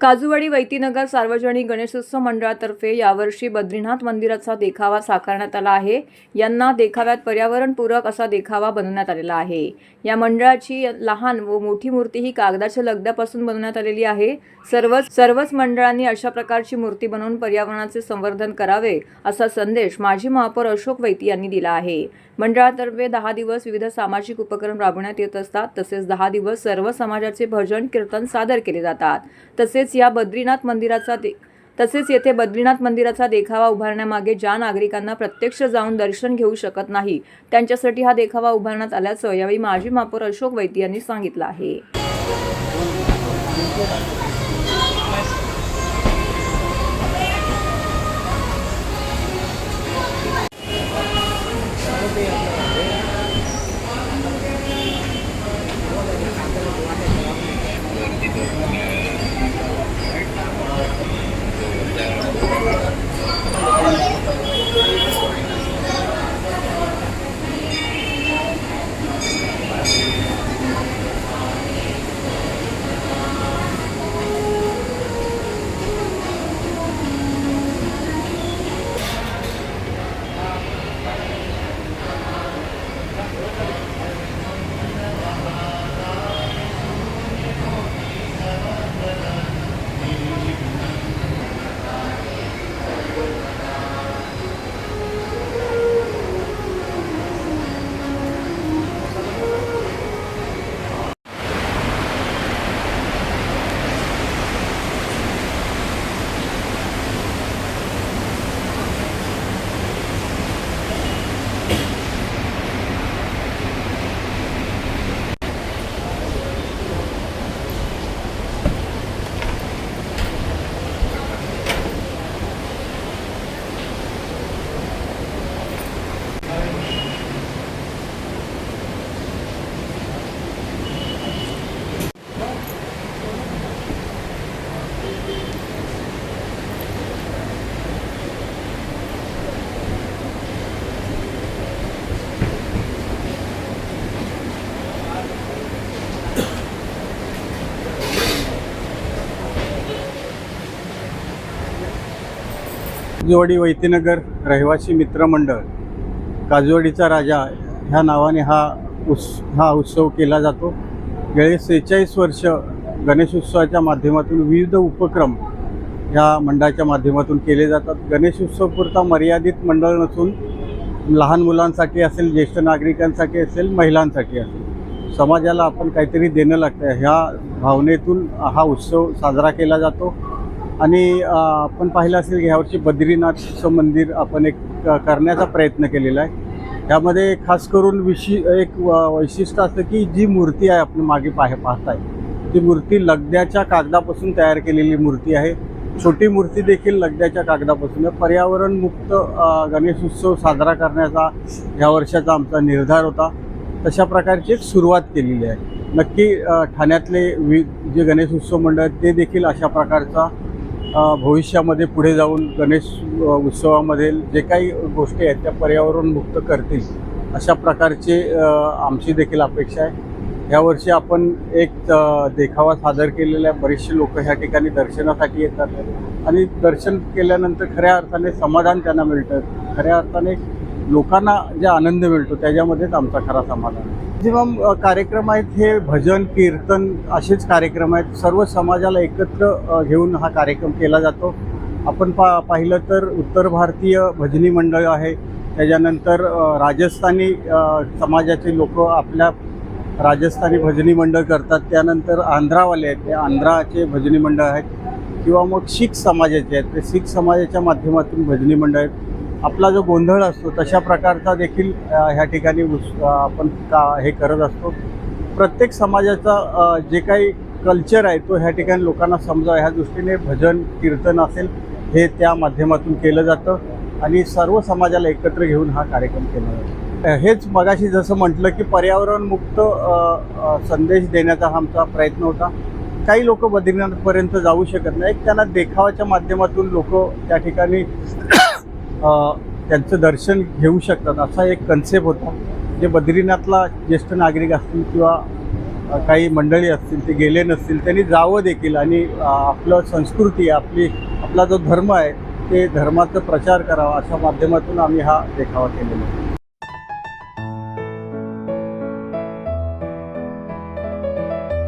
काजूवाडी वैतीनगर सार्वजनिक गणेशोत्सव मंडळातर्फे यावर्षी बद्रीनाथ मंदिराचा देखावा साकारण्यात आला आहे. यांना देखाव्यात पर्यावरणपूरक असा देखावा बनवण्यात आलेला आहे. या मंडळाची लहान व मोठी मूर्ती ही कागदाच्या लगद्यापासून बनवण्यात आलेली आहे. सर्वच सर्वच मंडळांनी अशा प्रकारची मूर्ती बनवून पर्यावरणाचे संवर्धन करावे असा संदेश माजी महापौर अशोक वैती यांनी दिला आहे. मंडळातर्फे दहा दिवस विविध सामाजिक उपक्रम राबवण्यात येत असतात. तसेच दहा दिवस सर्व समाजाचे भजन कीर्तन सादर केले जातात. तसेच या बद्रीनाथ मंदिराचा दे तसेच येथे बद्रीनाथ मंदिराचा देखावा उभारण्यामागे ज्या नागरिकांना प्रत्यक्ष जाऊन दर्शन घेऊ शकत नाही त्यांच्यासाठी हा देखावा उभारण्यात आल्याचं यावेळी माजी महापौर अशोक वैती यांनी सांगितलं आहे. काजूवाडी वैतीनगर रहिवासी मित्रमंडळ काजूवाडीचा राजा ह्या नावाने हा उत्स हा उत्सव केला जातो. गेले सेहेचाळीस वर्ष गणेशोत्सवाच्या माध्यमातून विविध उपक्रम ह्या मंडळाच्या माध्यमातून केले जातात. गणेशोत्सव पुरता मर्यादित मंडळ नसून लहान मुलांसाठी असेल ज्येष्ठ नागरिकांसाठी असेल महिलांसाठी असेल. समाजाला आपण काहीतरी देणं लागतं. ह्या भावनेतून हा उत्सव साजरा केला जातो. आणि आपण पाहिलं असेल की ह्यावर्षी बद्रीनाथचं मंदिर आपण एक क- करण्याचा प्रयत्न केलेला आहे. त्यामध्ये खास करून विशि एक व- वैशिष्ट्य असतं की जी मूर्ती आहे आपण मागे पाह पाहताय ती मूर्ती लगद्याच्या कागदापासून तयार केलेली मूर्ती आहे. छोटी मूर्ती देखील लगद्याच्या कागदापासून पर्यावरणमुक्त गणेश उत्सव साजरा करण्याचा ह्या वर्षाचा आमचा निर्धार होता. तशा प्रकारची एक सुरुवात केलेली आहे. नक्की ठाण्यातले वि जे गणेश उत्सव मंडळ ते देखील अशा प्रकारचा भविष्यामध्ये पुढे जाऊन गणेश उत्सवामध्ये जे काही गोष्टी आहेत त्या पर्यावरणमुक्त करतील अशा प्रकारचे आमची देखील अपेक्षा आहे. यावर्षी आपण एक देखावा सादर केलेला आहे. बरेचसे लोक ह्या ठिकाणी दर्शनासाठी येतात. आणि दर्शन केल्यानंतर खऱ्या अर्थाने समाधान त्यांना मिळतं. खऱ्या अर्थाने लोकांना जे आनंद मिळतो त्याच्यामध्येच आमचा खरा समाधान जेव्हा कार्यक्रम आहेत हे भजन कीर्तन असेच कार्यक्रम आहेत. सर्व समाजाला एकत्र घेऊन हा कार्यक्रम केला जातो. आपण पा पाहिलं तर उत्तर भारतीय भजनी मंडळ आहे. त्याच्यानंतर राजस्थानी समाजाचे लोक आपल्या राजस्थानी भजनी मंडळ करतात. त्यानंतर आंध्रावाले आहेत ते आंध्राचे भजनी मंडळ आहेत. किंवा मग शीख समाजाचे आहेत ते शीख समाजाच्या माध्यमातून भजनी मंडळ आहेत. आपला जो गोंधळ असतो तशा प्रकारचा देखील ह्या ठिकाणी आपण का हे करत असतो. प्रत्येक समाजाचा जे काही कल्चर आहे तो ह्या ठिकाणी लोकांना समजावा ह्या दृष्टीने भजन कीर्तन असेल हे त्या माध्यमातून केलं जातं आणि सर्व समाजाला एकत्र घेऊन हा कार्यक्रम केला जातो. हेच मगाशी जसं म्हटलं की पर्यावरणमुक्त संदेश देण्याचा हा आमचा प्रयत्न होता. काही लोक बद्रीनाथपर्यंत जाऊ शकत नाही त्यांना देखावाच्या माध्यमातून लोक त्या ठिकाणी त्यांचं दर्शन घेऊ शकतात असा एक कन्सेप्ट होता. जे बद्रीनाथला ज्येष्ठ नागरिक असतील किंवा काही मंडळी असतील ते गेले नसतील त्यांनी जावं देखील. आणि आपलं संस्कृती आपली आपला जो धर्म आहे ते धर्माचा प्रचार करावा अशा माध्यमातून आम्ही हा देखावा केलेला आहे.